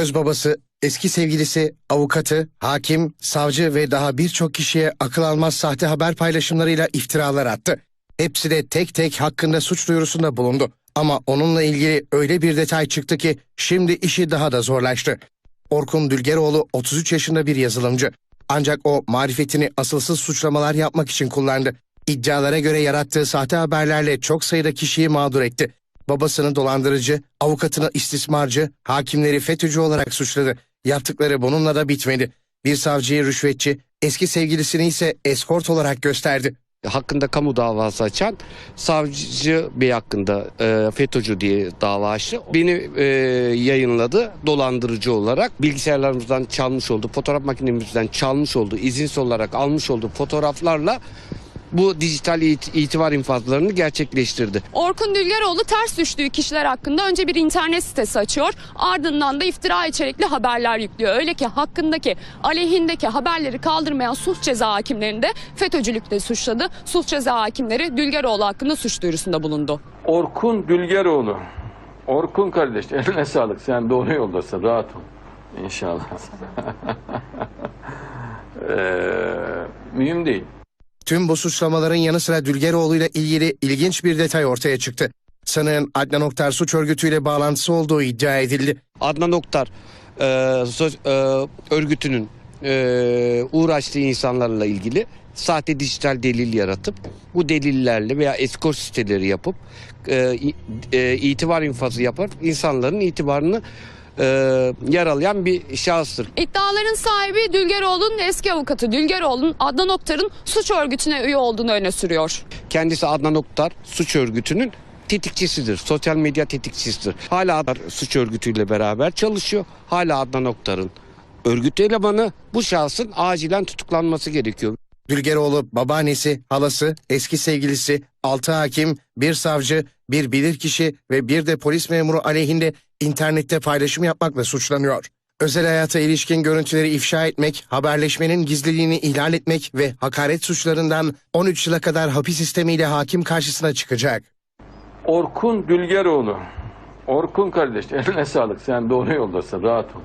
öz babası, eski sevgilisi, avukatı, hakim, savcı ve daha birçok kişiye akıl almaz sahte haber paylaşımlarıyla iftiralar attı. Hepsi de tek tek hakkında suç duyurusunda bulundu. Ama onunla ilgili öyle bir detay çıktı ki şimdi işi daha da zorlaştı. Orkun Dülgeroğlu 33 yaşında bir yazılımcı. Ancak o marifetini asılsız suçlamalar yapmak için kullandı. İddialara göre yarattığı sahte haberlerle çok sayıda kişiyi mağdur etti. Babasını dolandırıcı, avukatını istismarcı, hakimleri FETÖ'cü olarak suçladı. Yaptıkları bununla da bitmedi. Bir savcıyı rüşvetçi, eski sevgilisini ise eskort olarak gösterdi. hakkında kamu davası açan savcı bey hakkında e, FETÖ'cü diye dava açtı. Beni e, yayınladı dolandırıcı olarak. Bilgisayarlarımızdan çalmış olduğu, fotoğraf makinemizden çalmış olduğu, izinsiz olarak almış olduğu fotoğraflarla bu dijital it- itibar infazlarını gerçekleştirdi. Orkun Dülgeroğlu ters düştüğü kişiler hakkında önce bir internet sitesi açıyor. Ardından da iftira içerikli haberler yüklüyor. Öyle ki hakkındaki aleyhindeki haberleri kaldırmayan suç ceza hakimlerini de FETÖ'cülükle suçladı. Suç ceza hakimleri Dülgeroğlu hakkında suç duyurusunda bulundu. Orkun Dülgeroğlu. Orkun kardeş eline sağlık. Sen doğru yoldasın. Rahat ol. İnşallah. Eee mühim değil. Tüm bu suçlamaların yanı sıra Dülgeroğlu ile ilgili ilginç bir detay ortaya çıktı. Sanığın Adnan Oktar suç örgütüyle bağlantısı olduğu iddia edildi. Adnan Oktar e, söz- e, örgütünün e, uğraştığı insanlarla ilgili sahte dijital delil yaratıp bu delillerle veya eskort siteleri yapıp e, e, itibar infazı yapıp insanların itibarını e, yaralayan bir şahıstır. İddiaların sahibi Dülgeroğlu'nun eski avukatı Dülgeroğlu'nun Adnan Oktar'ın suç örgütüne üye olduğunu öne sürüyor. Kendisi Adnan Oktar suç örgütünün tetikçisidir. Sosyal medya tetikçisidir. Hala Adnan suç örgütüyle beraber çalışıyor. Hala Adnan Oktar'ın örgüt elemanı bu şahsın acilen tutuklanması gerekiyor. Dülgeroğlu babaannesi, halası, eski sevgilisi, altı hakim, bir savcı, bir bilirkişi ve bir de polis memuru aleyhinde internette paylaşım yapmakla suçlanıyor. Özel hayata ilişkin görüntüleri ifşa etmek, haberleşmenin gizliliğini ihlal etmek ve hakaret suçlarından 13 yıla kadar hapis sistemiyle hakim karşısına çıkacak. Orkun Dülgeroğlu. Orkun kardeş eline sağlık. Sen doğru yoldasın. Rahat ol.